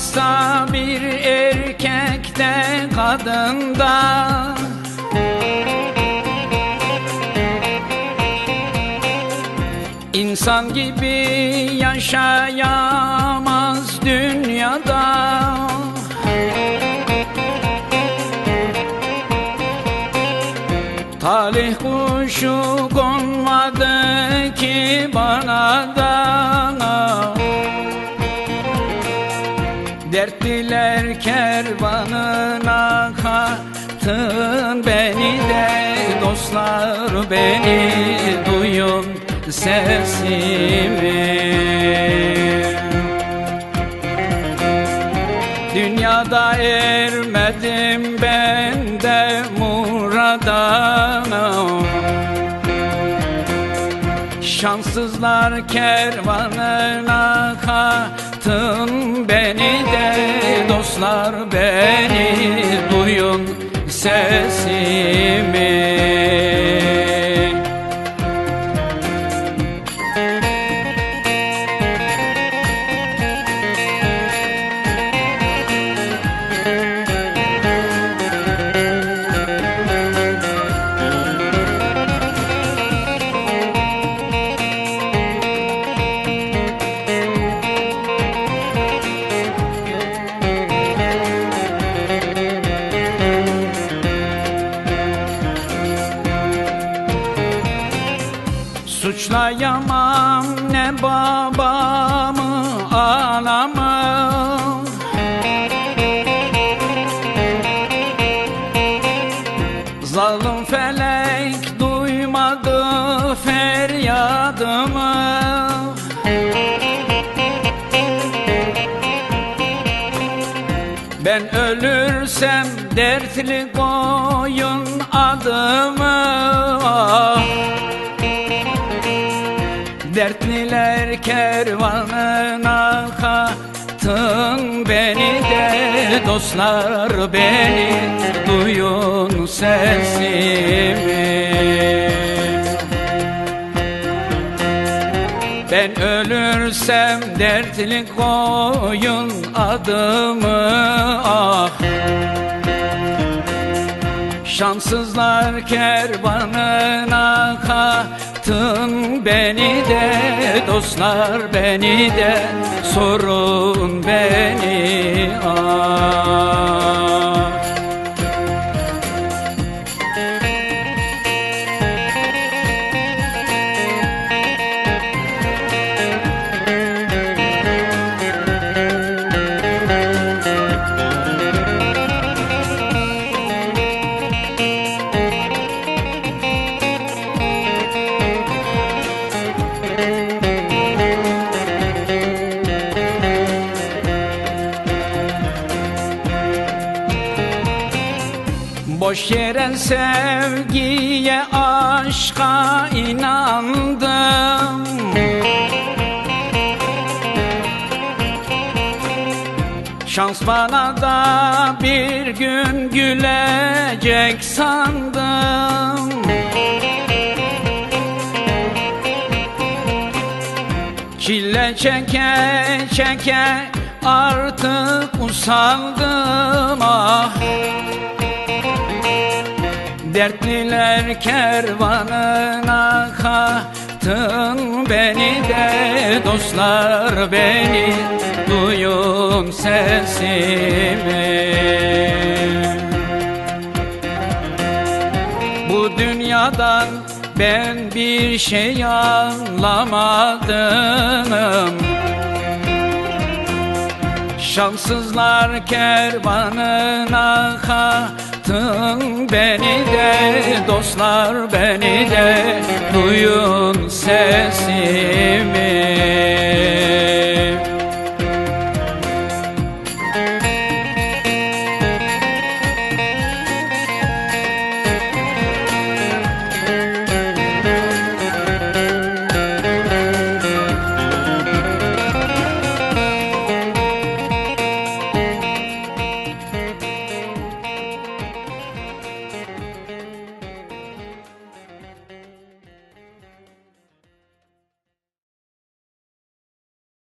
Olmazsa bir erkekte kadında. İnsan gibi yaşayamaz dünyada. Talih kuşu konmadı ki bana da Dertliler kervanına katın beni de Dostlar beni duyun sesimi. Dünyada ermedim ben de murada Şanssızlar kervanına katın beni de Dostlar beni duyun sesimi Suçlayamam ne babamı anamı Zalim felek duymadı feryadımı. Ben ölürsem dertli koyun adımı. Ah. Dertliler kervanına katın beni de Dostlar beni duyun sesimi. Ben ölürsem dertli koyun adımı ah. Şanssızlar kervanına katın beni de Dostlar beni de sorun beni ah Boş yere sevgiye aşka inandım. Şans bana da bir gün gülecek sandım. Çile çeke çeke artık usandım ah Dertliler kervanına katın beni de Dostlar beni duyun sesimi. Bu dünyadan ben bir şey anlamadım Şanssızlar kervanına katın beni de Dostlar beni de duyun sesimi